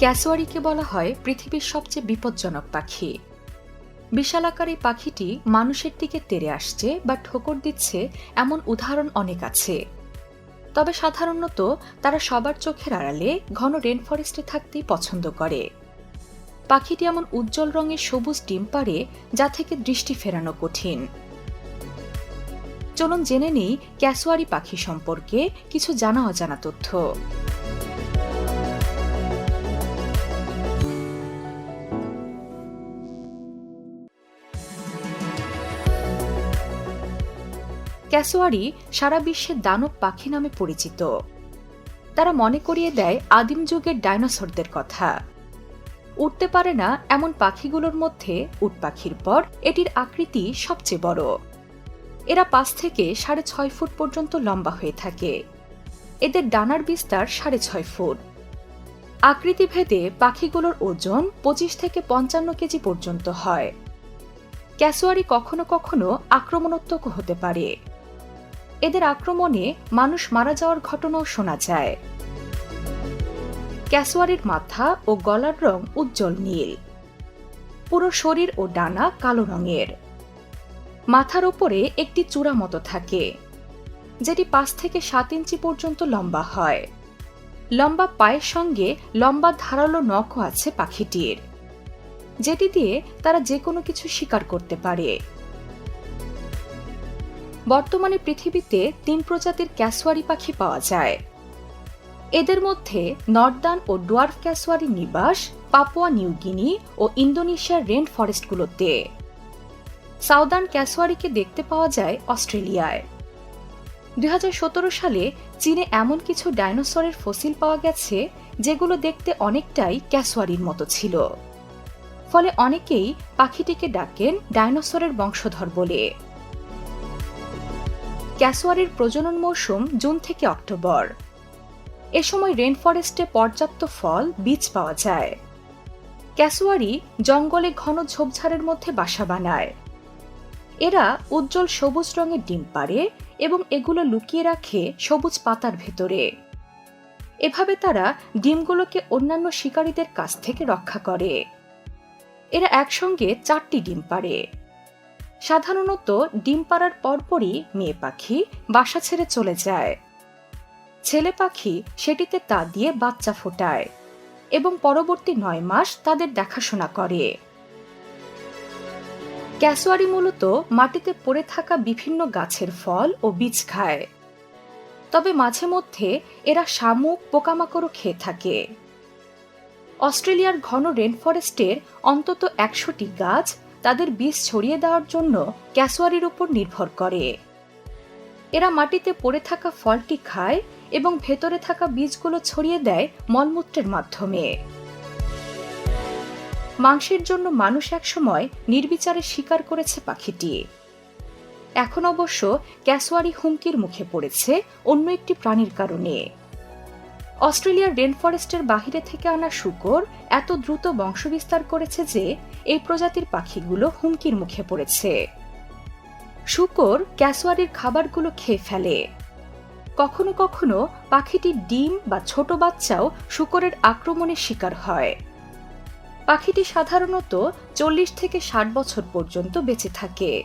ক্যাসোয়ারিকে বলা হয় পৃথিবীর সবচেয়ে বিপজ্জনক পাখি। বিশালাকার এই পাখিটি মানুষের দিকে তেড়ে আসছে বা ঠোকর দিচ্ছে এমন উদাহরণ অনেক আছে। তবে সাধারণত তারা সবার চোখের আড়ালে ঘন রেন ফরেস্টে থাকতেই পছন্দ করে। পাখিটি এমন উজ্জ্বল রঙের সবুজ ডিম পারে যা থেকে দৃষ্টি ফেরানো কঠিন। চলুন জেনে নেই ক্যাসোয়ারি পাখি সম্পর্কে কিছু জানা অজানা তথ্য। ক্যাসোয়ারি সারা বিশ্বে দানব পাখি নামে পরিচিত। তারা মনে করিয়ে দেয় আদিম যুগের ডাইনোসরদের কথা। উঠতে পারে না এমন পাখিগুলোর মধ্যে উট পাখির পর এটির আকৃতি সবচেয়ে বড়। এরা পাঁচ থেকে সাড়ে ছয় ফুট পর্যন্ত লম্বা হয়ে থাকে। এদের ডানার বিস্তার সাড়ে ছয় ফুট। আকৃতি ভেদে পাখিগুলোর ওজন পঁচিশ থেকে পঞ্চান্ন কেজি পর্যন্ত হয়। ক্যাসোয়ারি কখনো কখনো আক্রমণাত্মক হতে পারে। এদের আক্রমণে মানুষ মারা যাওয়ার ঘটনাও শোনা যায়। ক্যাসোয়ারির মাথা ও গলার রং উজ্জ্বল নীল। পুরো শরীর ও ডানা কালো রঙের। মাথার ওপরে একটি চূড়া মতো থাকে, যেটি পাঁচ থেকে সাত ইঞ্চি পর্যন্ত লম্বা হয়। লম্বা পায়ের সঙ্গে লম্বা ধারালো নখও আছে পাখিটির, যেটি দিয়ে তারা যে কোনো কিছু শিকার করতে পারে। বর্তমানে পৃথিবীতে তিন প্রজাতির ক্যাসোয়ারি পাখি পাওয়া যায়। এদের মধ্যে নর্দার্ন ও ডোয়ার্ফ ক্যাসোয়ারি নিবাস, পাপুয়া নিউগিনি ও ইন্দোনেশিয়ার রেন ফরেস্টগুলোতে। সাউদার্ন ক্যাসোয়ারিকে দেখতে পাওয়া যায় অস্ট্রেলিয়ায়। দুই হাজার সতেরো সালে চীনে এমন কিছু ডাইনোসরের ফসিল পাওয়া গেছে, যেগুলো দেখতে অনেকটাই ক্যাসোয়ারির মতো ছিল। ফলে অনেকেই পাখিটিকে ডাকেন ডাইনোসরের বংশধর বলে। ক্যাসোয়ারির প্রজনন মৌসুম জুন থেকে অক্টোবর। এ সময় রেন ফরেস্টে পর্যাপ্ত ফল, বীজ পাওয়া যায়। ক্যাসোয়ারি জঙ্গলে ঘন ঝোপঝাড়ের মধ্যে বাসা বানায়। এরা উজ্জ্বল সবুজ রঙের ডিম পারে এবং এগুলো লুকিয়ে রাখে সবুজ পাতার ভেতরে। এভাবে তারা ডিমগুলোকে অন্যান্য শিকারীদের কাছ থেকে রক্ষা করে। এরা একসঙ্গে চারটি ডিম পারে সাধারণত ডিম পাড়ার পরপরই মেয়ে পাখি বাসা ছেড়ে চলে যায়। ছেলে পাখি সেটিতে তা দিয়ে বাচ্চা ফোটায় এবং পরবর্তী নয় মাস তাদের দেখাশোনা করে। ক্যাসোয়ারি মূলত মাটিতে পড়ে থাকা বিভিন্ন গাছের ফল ও বীজ খায়। তবে মাঝে মধ্যে এরা শামুক, পোকামাকড়ও খেয়ে থাকে। অস্ট্রেলিয়ার ঘন রেন ফরেস্টের অন্তত একশোটি গাছ তাদের বীজ ছড়িয়ে দেওয়ার জন্য ক্যাসোয়ারির উপর নির্ভর করে। এরা মাটিতে পড়ে থাকা ফলটি খায় এবং ভেতরে থাকা বীজগুলো ছড়িয়ে দেয় মলমূত্রের মাধ্যমে। মাংসের জন্য মানুষ একসময় নির্বিচারে শিকার করেছে পাখিটি। এখন অবশ্য ক্যাসোয়ারি হুমকির মুখে পড়েছে অন্য একটি প্রাণীর কারণে। অস্ট্রেলিয়ার রেন ফরেস্টের বাহিরে থেকে আনা শুকর এত দ্রুত বংশবিস্তার করেছে যে এই প্রজাতির পাখিগুলো হুমকির মুখে পড়েছে। শুকর ক্যাসোয়ারির খাবারগুলো খেয়ে ফেলে। কখনো কখনো পাখিটির ডিম বা ছোট বাচ্চাও শুকরের আক্রমণের শিকার হয়। পাখিটি সাধারণত চল্লিশ থেকে ষাট বছর পর্যন্ত বেঁচে থাকে।